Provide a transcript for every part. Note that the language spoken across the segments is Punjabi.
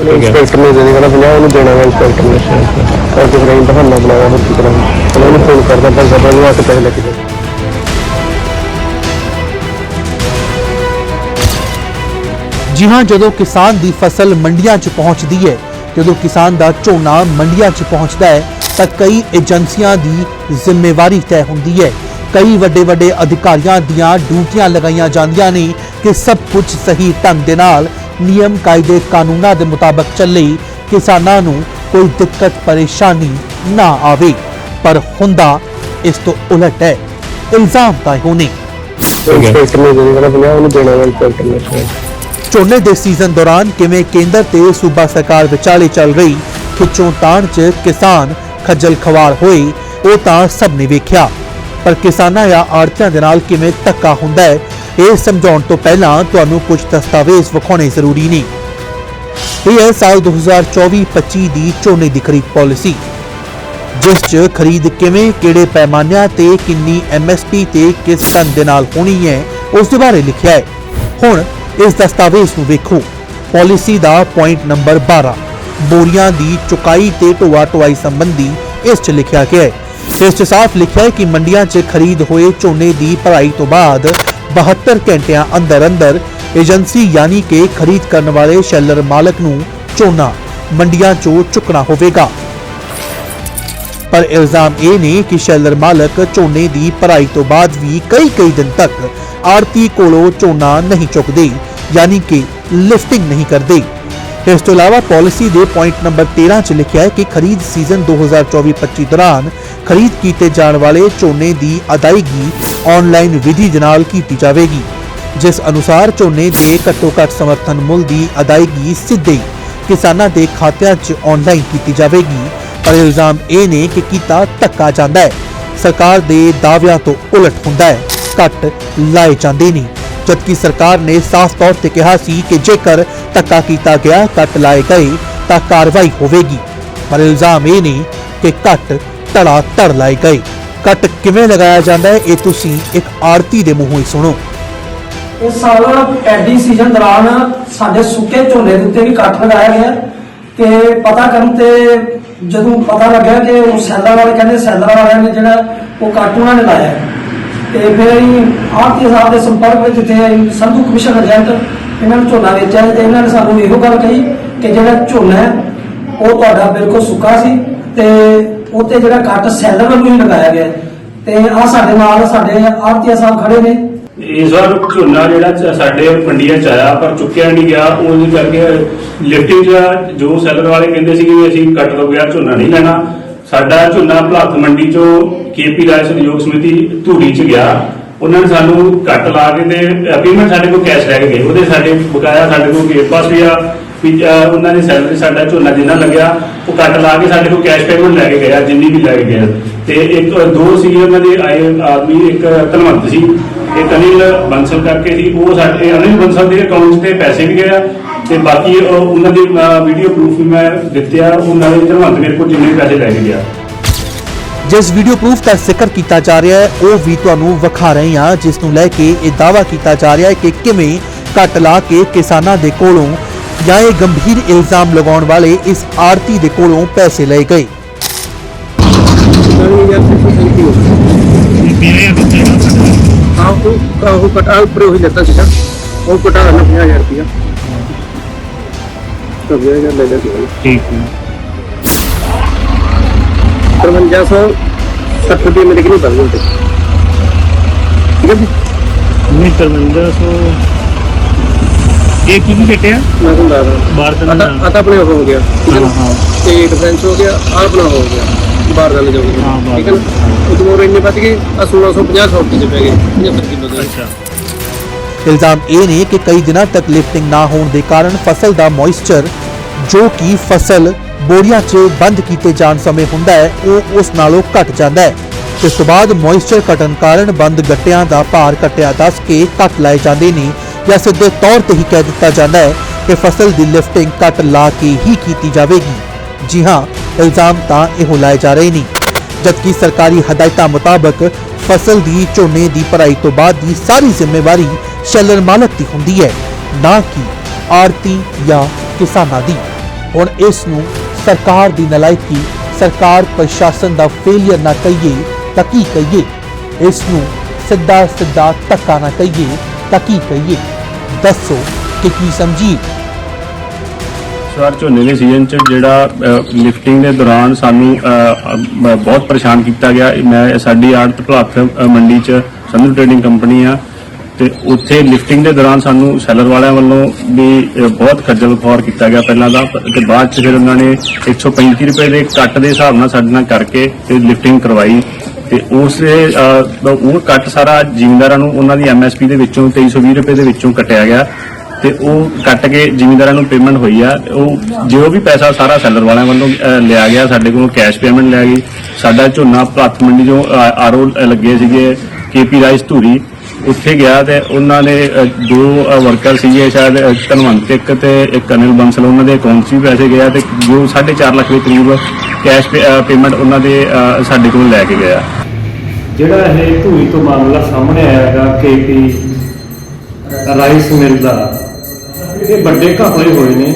ਇੰਸਪੈਕਟਰ ਨੇ ਦੇ ਦੇਣਾ 50 ਉਹਨੂੰ ਦੇਣਾ ਵਾ ਇੰਸਪੈਕਟਰ ਨੇ ਕਰਕੇ ਫਿਰ ਅਸੀਂ ਬਹਾਨਾ ਬਣਾਇਆ ਹੋਰ ਕੀ ਕਰਾਂਗੇ ਉਹਨਾਂ ਨੂੰ ਫੋਨ ਕਰਦਾ ਪਰ ਸਭਾ ਨੂੰ ਆ ਕੇ ਪੈਸੇ ਲੈ ਕੇ ਜਾਓ ਜੀ ਹਾਂ ਜਦੋਂ ਕਿਸਾਨ ਦੀ ਫਸਲ ਮੰਡੀਆਂ 'ਚ ਪਹੁੰਚਦੀ ਹੈ ਜਦੋਂ ਕਿਸਾਨ ਦਾ ਝੋਨਾ ਮੰਡੀਆਂ 'ਚ ਪਹੁੰਚਦਾ ਹੈ ਤਾਂ ਕਈ ਏਜੰਸੀਆਂ ਦੀ ਜ਼ਿੰਮੇਵਾਰੀ ਤੈਅ ਹੁੰਦੀ ਹੈ। ਕਈ ਵੱਡੇ ਵੱਡੇ ਅਧਿਕਾਰੀਆਂ ਦੀਆਂ ਡਿਊਟੀਆਂ ਲਗਾਈਆਂ ਜਾਂਦੀਆਂ ਨੇ ਕਿ ਸਭ ਕੁਝ ਸਹੀ ਢੰਗ ਦੇ ਨਾਲ ਨਿਯਮ ਕਾਇਦੇ ਕਾਨੂੰਨਾਂ ਦੇ ਮੁਤਾਬਕ ਚੱਲੇ ਕਿਸਾਨਾਂ ਨੂੰ ਕੋਈ ਦਿੱਕਤ ਪਰੇਸ਼ਾਨੀ ਨਾ ਆਵੇ। ਪਰ ਹੁੰਦਾ ਇਸ ਤੋਂ ਉਲਟ ਹੈ। ਇਲਜ਼ਾਮ ਤਾਂ ਹੋਣੇ ਇੰਸਪੈਕਟਰ ਨੇ ਦੇ ਦੇਣਾ 50 ਉਹਨੂੰ ਦੇਣਾ ਵਾ ਇੰਸਪੈਕਟਰ ਨੇ। ਝੋਨੇ ਦੇ ਸੀਜ਼ਨ ਦੌਰਾਨ ਕਿਵੇਂ ਕੇਂਦਰ ਤੇ ਸੂਬਾ ਸਰਕਾਰ ਵਿਚਾਲੇ ਚੱਲ ਰਹੀ ਖਿੱਚੋਂ ਤਾਣ 'ਚ ਕਿਸਾਨ ਖੱਜਲ ਖਵਾਰ ਹੋਏ ਉਹ ਤਾਂ ਸਭ ਨੇ ਵੇਖਿਆ। ਪਰ ਕਿਸਾਨਾਂ ਜਾਂ ਆੜਤੀਆਂ ਦੇ ਨਾਲ ਕਿਵੇਂ ਧੱਕਾ ਹੁੰਦਾ ਹੈ ਇਹ ਸਮਝਾਉਣ ਤੋਂ ਪਹਿਲਾਂ ਤੁਹਾਨੂੰ ਕੁਝ ਦਸਤਾਵੇਜ਼ ਵਿਖਾਉਣੇ ਜ਼ਰੂਰੀ ਨੇ। ਇਹ ਹੈ ਸਾਲ 2024-25 ਦੀ ਝੋਨੇ ਦੀ ਖਰੀਦ ਪਾਲਿਸੀ, ਜਿਸ 'ਚ ਖਰੀਦ ਕਿਵੇਂ, ਕਿਹੜੇ ਪੈਮਾਨਿਆਂ ਤੇ, ਕਿੰਨੀ ਐਮਐਸਪੀ ਤੇ ਕਿਸ ਢੰਗ ਦੇ ਨਾਲ ਹੋਣੀ ਹੈ, ਉਸ ਦੇ ਬਾਰੇ ਲਿਖਿਆ ਹੈ। ਹੁਣ ਇਸ ਦਸਤਾਵੇਜ਼ ਨੂੰ ਵੇਖੋ। ਪਾਲਿਸੀ ਦਾ ਪੁਆਇੰਟ ਨੰਬਰ 12 ਬੋਰੀਆਂ ਦੀ ਚੁਕਾਈ ਤੇ ਢੋਆ ਢੁਆਈ ਸੰਬੰਧੀ ਇਸ 'ਚ ਲਿਖਿਆ ਗਿਆ ਹੈ। ਇਸ 'ਚ ਸਾਫ਼ ਲਿਖਿਆ ਹੈ ਕਿ ਮੰਡੀਆਂ 'ਚ ਖਰੀਦ ਹੋਏ ਝੋਨੇ ਦੀ ਭਰਾਈ ਤੋਂ ਬਾਅਦ 72 ਘੰਟਿਆਂ ਅੰਦਰ ਅੰਦਰ ਏਜੰਸੀ ਯਾਨੀ ਕਿ ਖਰੀਦ ਕਰਨ ਵਾਲੇ ਸ਼ੈਲਰ ਮਾਲਕ ਨੂੰ ਝੋਨਾ, ਮੰਡੀਆਂ 'ਚੋਂ ਚੁੱਕਣਾ ਹੋਵੇਗਾ। ਪਰ ਇਲਜ਼ਾਮ ਇਹ ਨੇ ਕਿ ਸ਼ੈਲਰ ਮਾਲਕ ਝੋਨੇ ਦੀ ਭਰਾਈ ਤੋਂ ਬਾਅਦ ਵੀ ਕਈ ਕਈ ਦਿਨ ਤੱਕ ਆੜਤੀ ਕੋਲੋਂ ਝੋਨਾ ਨਹੀਂ ਚੁੱਕਦੇ, ਯਾਨੀ ਕਿ ਲਿਫਟਿੰਗ ਨਹੀਂ ਕਰਦੇ। ਇਸ ਤੋਂ ਇਲਾਵਾ ਪਾਲਿਸੀ ਦੇ ਪੁਆਇੰਟ ਨੰਬਰ 13 ਚ ਲਿਖਿਆ ਹੈ ਕਿ ਖਰੀਦ ਸੀਜ਼ਨ 2024-25 ਦੌਰਾਨ ਖਰੀਦ ਕੀਤੇ ਜਾਣ ਵਾਲੇ ਝੋਨੇ ਦੀ ਅਦਾਇਗੀ ਆਨਲਾਈਨ ਵਿਧੀ ਦੇ ਨਾਲ ਕੀਤੀ ਜਾਵੇਗੀ, ਜਿਸ ਅਨੁਸਾਰ ਝੋਨੇ ਦੇ ਘੱਟੋ-ਘੱਟ ਸਮਰਥਨ ਮੁੱਲ ਦੀ ਅਦਾਇਗੀ ਸਿੱਧੇ ਕਿਸਾਨਾਂ ਦੇ ਖਾਤਿਆਂ 'ਚ ਆਨਲਾਈਨ ਕੀਤੀ ਜਾਵੇਗੀ। ਪਰ ਇਲਜ਼ਾਮ ਇਹ ਨੇ ਕਿ ਕੀਤਾ ਧੱਕਾ ਜਾਂਦਾ ਹੈ। ਸਰਕਾਰ ਦੇ ਦਾਅਵਿਆਂ ਤੋਂ ਉਲਟ ਹੁੰਦਾ ਹੈ, ਘੱਟ ਲਾਏ ਜਾਂਦੇ ਨੇ, ਜਦਕਿ ਸਰਕਾਰ ਨੇ ਸਾਫ਼ ਤੌਰ ਤੇ ਕਿਹਾ ਸੀ ਕਿ ਜੇਕਰ ਧੱਕਾ ਕੀਤਾ ਗਿਆ ਕੱਟ ਲਾਏ ਗਏ, ਤਾਂ ਕਾਰਵਾਈ ਹੋਵੇਗੀ। ਪਰ ਇਲਜ਼ਾਮ ਇਹ ਨੇ ਕਿ ਘੱਟ ਧੜਾ ਧੜ ਲਾਏ ਗਏ ਕੱਟ ਕਿਵੇਂ ਲਗਾਇਆ ਜਾਂਦਾ ਹੈ, ਇਹ ਤੁਸੀਂ ਇੱਕ ਆਰਤੀ ਦੇ ਮੂੰਹੋਂ ਹੀ ਸੁਣੋ। ਇਸ ਸਾਲ ਐਡੀ ਸੀਜ਼ਨ ਦੌਰਾਨ ਸਾਡੇ ਸੁੱਕੇ ਝੋਨੇ ਦੇ ਉੱਤੇ ਵੀ ਕੱਟ ਲਗਾਇਆ ਗਿਆ। ਕਿ ਪਤਾ ਕਰਨ ਤੇ ਜਦੋਂ ਪਤਾ ਲੱਗਿਆ ਕਿ ਉਹ ਸੈਲਰ ਵਾਲੇ ਕਹਿੰਦੇ ਸੈਲਰ ਵਾਲਿਆਂ ਨੇ ਜਿਹੜਾ ਉਹ ਕੱਟ ਉਹਨਾਂ ਨੇ ਲਾਇਆ। ਤੇ ਫਿਰ ਅਸੀਂ ਆਰਤੀ ਸਾਹਿਬ ਦੇ ਸੰਪਰਕ ਵਿੱਚ ਜਿੱਥੇ ਅਸੀਂ ਸੰਧੂ ਕਮਿਸ਼ਨ ਏਜੰਟ ਇਹਨਾਂ ਨੂੰ ਝੋਨਾ ਵੇਚਿਆ ਤੇ ਇਹਨਾਂ ਨੇ ਸਾਨੂੰ ਇਹੋ ਗੱਲ ਕਹੀ ਕਿ ਜਿਹੜਾ ਝੋਨਾ ਹੈ, ਉਹ ਤੁਹਾਡਾ ਬਿਲਕੁਲ ਸੁੱਕਾ ਸੀ। ਤੇ ਉੱਤੇ ਜਿਹੜਾ ਕੱਟ ਸੈਲਰ ਵੱਲੋਂ ਹੀ ਲਗਾਇਆ ਗਿਆ ਹੈ। ਤੇ ਆ ਸਾਡੇ ਨਾਲ ਸਾਡੇ ਆਰਤੀ ਸਾਹਿਬ ਖੜੇ ਨੇ। ਇਸ ਵਾਰ ਝੋਨਾ ਜਿਹੜਾ ਸਾਡੇ ਮੰਡੀਆਂ ਚ ਆਇਆ, ਪਰ ਚੁੱਕਿਆ ਨਹੀਂ ਗਿਆ। ਉਹਦੇ ਕਰਕੇ ਲਿਫਟਿੰਗ ਦਾ ਜੋ ਸੈਲਰ ਵਾਲੇ ਕਹਿੰਦੇ ਸੀ ਕਿ ਅਸੀਂ ਕੱਟ ਤੋਂ ਬਗੈਰ ਝੋਨਾ ਨਹੀਂ ਲੈਣਾ। ਸਾਡਾ ਝੋਨਾ ਭਲੱਥ ਮੰਡੀ ਚੋਂ ਕੇਪੀ ਰਾਜ ਸਹਿਯੋਗ ਸਮਿਤੀ ਧੂੜੀ ਚ ਗਿਆ। ਉਹਨਾਂ ਨੇ ਸਾਨੂੰ ਕੱਟ ਲਾ ਕੇ ਤੇ ਪੇਮੈਂਟ ਸਾਡੇ ਕੋਲ ਕੈਸ਼ ਲੈ ਕੇ ਗਏ। ਉਹਦੇ ਸਾਡੇ ਬਕਾਇਆ ਸਾਡੇ ਕੋਲ ਗੇਟ ਪਾਸ ਵੀ ਆ। ਵੀ ਉਹਨਾਂ ਨੇ ਸੈਲਰੀ ਸਾਡਾ ਝੋਨਾ ਜਿੰਨਾ ਲੱਗਿਆ, ਉਹ ਕੱਟ ਲਾ ਕੇ ਸਾਡੇ ਕੋਲ ਕੈਸ਼ ਪੇਮੈਂਟ ਲੈ ਕੇ ਗਿਆ, ਜਿੰਨੀ ਵੀ ਲੈ ਕੇ ਗਿਆ। ਤੇ ਇੱਕ, ਦੋ ਸੀ ਉਹਨਾਂ ਦੇ ਆਏ ਆਦਮੀ, ਇੱਕ ਧਨਵੰਤ ਸੀ। ਇੱਕ ਅਨਿਲ ਬੰਸਲ ਕਰਕੇ ਸੀ। ਉਹ ਸਾਡੇ ਅਨਿਲ ਬੰਸਲ ਦੇ ਅਕਾਊਂਟ ਤੇ ਪੈਸੇ ਵੀ ਗਏ ਤੇ ਬਾਕੀ ਉਹਨਾਂ ਦੀ ਵੀਡੀਓ ਪ੍ਰੂਫ ਵੀ ਮੈਂ ਦਿੱਤੇ ਆ। ਉਹਨਾਂ ਦੇ ਧਨਵੰਤ ਮੇਰੇ ਕੋਲ ਜਿੰਨੇ ਪੈਸੇ ਲੈ ਕੇ ਗਿਆ। ਜਿਸ ਵੀਡੀਓ ਪ੍ਰੂਫ ਦਾ ਜ਼ਿਕਰ ਕੀਤਾ ਜਾ ਰਿਹਾ ਹੈ, ਉਹ ਵੀ ਤੁਹਾਨੂੰ ਵਿਖਾ ਰਹੇ ਹਾਂ, ਜਿਸ ਨੂੰ ਲੈ ਕੇ ਇਹ ਦਾਅਵਾ ਕੀਤਾ ਜਾ ਰਿਹਾ ਹੈ ਕਿ ਕਿਵੇਂ ਕੱਟ ਲਾ ਕੇ ਕਿਸਾਨਾਂ ਦੇ ਕੋਲੋਂ ਜਾਂ ਇਹ ਗੰਭੀਰ ਇਲਜ਼ਾਮ ਲਗਾਉਣ ਵਾਲੇ ਇਸ ਆੜਤੀ ਦੇ ਕੋਲੋਂ ਪੈਸੇ ਲਏ ਗਏ। ਹਾਂ ਉਹ ਉਹ ਕਟਾ ਉੱਪਰ ਉਹੀ ਲੱਤਾ ਸੀਗਾ। ਉਹ ਕਟਾ ਨਾ 50000 ਰੁਪਇਆ। ਤਬ ਇਹ ਲੈ ਲੈ ਸੀ ਠੀਕ ਹੈ। 5360 ਰੁਪਏ ਮੇਰੇ ਕਿੰਨੇ ਬਣ ਗਏ ਠੀਕ ਹੈ ਜੀ। ਨਹੀਂ ਕਰਮਿੰਦਰ ਸੋ ਇਹ ਕੀ ਬੇਟੇ ਆ ਮੈਂ ਤੁਹਾਨੂੰ ਦੱਸ ਰਿਹਾ ਬਾਹਰ ਦਾ ਆਟਾ ਆਟਾ ਆਪਣੇ ਹੋ ਗਿਆ। ਠੀਕ ਹੈ ਨਾ? ਹਾਂ। ਤੇ ਡਿਫਰੈਂਸ ਹੋ ਗਿਆ ਆਹ ਆਪਣਾ ਹੋ ਗਿਆ। ਬਾਹਰ ਦਾ ਲੈ ਜਾਓਗੇ ਹਾਂ, ਬਾਹਰ ਠੀਕ ਹੈ ਨਾ? ਉਹ ਤੋਂ ਇੰਨੇ ਬਚ ਗਏ ਆ 1650 ਸੌ ਰੁਪਏ ਚ ਪੈ ਗਏ। 75 ਕਿਲੋ ਦੇ। ਅੱਛਾ। ਇਲਜ਼ਾਮ ਇਹ ਨੇ ਕਿ ਕਈ ਦਿਨਾਂ ਤੱਕ ਲਿਫਟਿੰਗ ਨਾ ਹੋਣ ਦੇ ਕਾਰਨ ਫਸਲ ਦਾ ਮੋਇਸਚਰ ਜੋ ਕਿ ਫਸਲ ਬੋਰੀਆਂ 'ਚ ਬੰਦ ਕੀਤੇ ਜਾਣ ਸਮੇਂ ਹੁੰਦਾ ਹੈ ਉਹ ਉਸ ਨਾਲੋਂ ਘਟ ਜਾਂਦਾ ਹੈ। ਇਸ ਤੋਂ ਬਾਅਦ ਮੋਇਸਚਰ ਘਟਣ ਕਾਰਨ ਬੰਦ ਗੱਟਿਆਂ ਦਾ ਭਾਰ ਘਟਿਆ ਦੱਸ ਕੇ ਘੱਟ ਲਾਏ ਜਾਂਦੇ ਨੇ। ਜਾਂ ਸਿੱਧੇ ਤੌਰ ਤੇ ਹੀ ਕਹਿ ਦਿੱਤਾ ਜਾਂਦਾ ਹੈ ਕਿ ਫਸਲ ਦੀ ਲਿਫਟਿੰਗ ਘੱਟ ਲਾ ਕੇ ਹੀ ਕੀਤੀ ਜਾਵੇਗੀ। ਜੀ ਹਾਂ, ਇਲਜ਼ਾਮ ਤਾਂ ਇਹੋ ਲਾਏ ਜਾ ਰਹੇ ਨੇ। ਜਦਕਿ ਸਰਕਾਰੀ ਹਦਾਇਤਾਂ ਮੁਤਾਬਕ ਫਸਲ ਦੀ ਝੋਨੇ ਦੀ ਭਰਾਈ ਤੋਂ ਬਾਅਦ ਦੀ ਸਾਰੀ ਜ਼ਿੰਮੇਵਾਰੀ ਸ਼ੈਲਰ ਮਾਲਕ ਦੀ ਹੁੰਦੀ ਹੈ, ਨਾ ਕਿ ਆੜਤੀ ਜਾਂ ਕਿਸਾਨਾਂ ਦੀ। ਹੁਣ ਇਸ ਨੂੰ ਸਰਕਾਰ ਦੀ ਨਲਾਇਕੀ, ਸਰਕਾਰ ਪ੍ਰਸ਼ਾਸਨ ਦਾ ਫੇਲਿਅਰ ਨਾ ਕਹੀਏ ਤਾਂ ਕੀ ਕਹੀਏ? ਇਸ ਨੂੰ ਸਿੱਧਾ ਸਿੱਧਾ ਧੱਕਾ ਨਾ ਕਹੀਏ ਤਾਂ ਕੀ ਕਹੀਏ? ਦੱਸੋ ਕਿ ਕੀ ਸਮਝੀਏ ਇਸ ਝੋਨੇ ਦੇ ਸੀਜ਼ਨ 'ਚ ਜਿਹੜਾ ਲਿਫਟਿੰਗ ਦੇ ਦੌਰਾਨ ਸਾਨੂੰ ਬਹੁਤ ਪਰੇਸ਼ਾਨ ਕੀਤਾ ਗਿਆ। ਮੈਂ, ਸਾਡੀ ਆੜਤ ਭਲਾਥ ਮੰਡੀ 'ਚ ਸੰਧੂ ਟ੍ਰੇਡਿੰਗ ਕੰਪਨੀ ਆ ਤੇ ਉੱਥੇ ਲਿਫਟਿੰਗ ਦੇ ਦੌਰਾਨ ਸਾਨੂੰ ਸੈਲਰ ਵਾਲਿਆਂ ਵੱਲੋਂ ਵੀ ਬਹੁਤ ਖੱਜਲ ਖੁਆਰ ਕੀਤਾ ਗਿਆ ਪਹਿਲਾਂ ਦਾ। ਤੇ ਬਾਅਦ 'ਚ ਫਿਰ ਉਹਨਾਂ ਨੇ 135 ਰੁਪਏ ਦੇ ਕੱਟ ਦੇ ਹਿਸਾਬ ਨਾਲ ਸਾਡੇ ਨਾਲ ਕਰਕੇ ਤੇ ਲਿਫਟਿੰਗ ਕਰਵਾਈ। ਤੇ ਉਸ ਦੇ, ਉਹ ਕੱਟ ਸਾਰਾ ਜ਼ਿਮੀਂਦਾਰਾਂ ਨੂੰ ਉਹਨਾਂ ਦੀ ਐਮਐਸਪੀ ਦੇ ਵਿੱਚੋਂ 2320 ਰੁਪਏ ਦੇ ਵਿੱਚੋਂ ਕੱਟਿਆ ਗਿਆ। ਤੇ ਉਹ ਕੱਟ ਕੇ ਜ਼ਿਮੀਂਦਾਰਾਂ ਨੂੰ ਪੇਮੈਂਟ ਹੋਈ ਆ। ਉਹ ਜੋ ਵੀ ਪੈਸਾ ਸਾਰਾ ਸੈਲਰ ਵਾਲਿਆਂ ਵੱਲੋਂ ਅਹ, ਲਿਆ ਗਿਆ ਸਾਡੇ ਕੋਲੋਂ ਕੈਸ਼ ਪੇਮੈਂਟ ਲਿਆ ਗਈ। ਸਾਡਾ ਝੋਨਾ ਭਲੱਥ ਮੰਡੀ ਜੋ ਆਰਓ ਲੱਗੇ ਸੀਗੇ ਕੇਪੀ ਰਾਈਸ ਧੂਰੀ ਉੱਥੇ ਗਿਆ ਤੇ ਉਹਨਾਂ ਨੇ ਅਹ, ਦੋ ਵਰਕਰ ਸੀਗੇ ਸ਼ਾਇਦ ਅਹ, ਧਨਵੰਤ ਇੱਕ ਤੇ ਇੱਕ ਕਨਲ ਬੰਸਲ ਉਹਨਾਂ ਦੇ ਅਕਾਊਂਟ 'ਚ ਵੀ ਪੈਸੇ ਗਿਆ ਆ ਤੇ ਜੋ 4.5 ਲੱਖ ਦੇ ਕਰੀਬ ਕੈਸ਼ ਪੇਮੈਂਟ ਉਹਨਾਂ ਦੇ ਸਾਡੇ ਕੋਲ ਲੈ ਕੇ ਗਿਆ। ਜਿਹੜਾ ਇਹ ਧੂਰੀ ਤੋਂ ਮਾਮਲਾ ਸਾਹਮਣੇ ਆਇਆ ਹੈਗਾ ਕੇਪੀ ਰਾਈਸ ਮਿਲ ਦਾ, ਇਹ ਵੱਡੇ ਘਪਲੇ ਹੋਏ ਨੇ।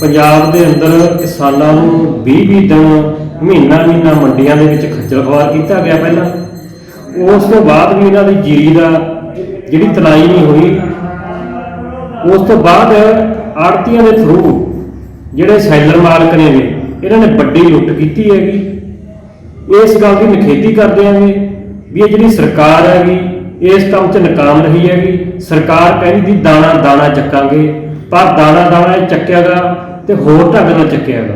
ਪੰਜਾਬ ਦੇ ਅੰਦਰ ਕਿਸਾਨਾਂ ਨੂੰ 20-20 ਦਿਨ, ਮਹੀਨਾ ਮਹੀਨਾ ਮੰਡੀਆਂ ਦੇ ਵਿੱਚ ਖੱਜਲ ਖਵਾਰ ਕੀਤਾ ਗਿਆ ਪਹਿਲਾਂ। ਉਸ ਤੋਂ ਬਾਅਦ ਵੀ ਇਹਨਾਂ ਦੀ ਜੀਰੀ ਦਾ ਜਿਹੜੀ ਤਲਾਈ ਨਹੀਂ ਹੋਈ, ਉਸ ਤੋਂ ਬਾਅਦ ਆੜਤੀਆਂ ਦੇ ਥਰੂ ਜਿਹੜੇ ਸੈਲਰ ਮਾਲਕ ਨੇ ਇਹਨਾਂ ਨੇ ਵੱਡੀ ਲੁੱਟ ਕੀਤੀ ਹੈਗੀ। ਇਸ ਗੱਲ ਦੀ ਨਿਖੇਧੀ ਕਰਦੇ ਆਂਗੇ ਵੀ ਇਹ ਜਿਹੜੀ ਸਰਕਾਰ ਹੈਗੀ, ਇਸ ਕੰਮ 'ਚ ਨਾਕਾਮ ਰਹੀ ਹੈਗੀ। ਸਰਕਾਰ ਕਹਿੰਦੀ ਦੀ ਦਾਣਾ ਦਾਣਾ ਚੱਕਾਂਗੇ, ਪਰ ਦਾਣਾ ਦਾਣਾ ਇਹ ਚੱਕਿਆਗਾ ਤੇ ਹੋਰ ਢੰਗ ਨਾਲ ਚੱਕਿਆਗਾ।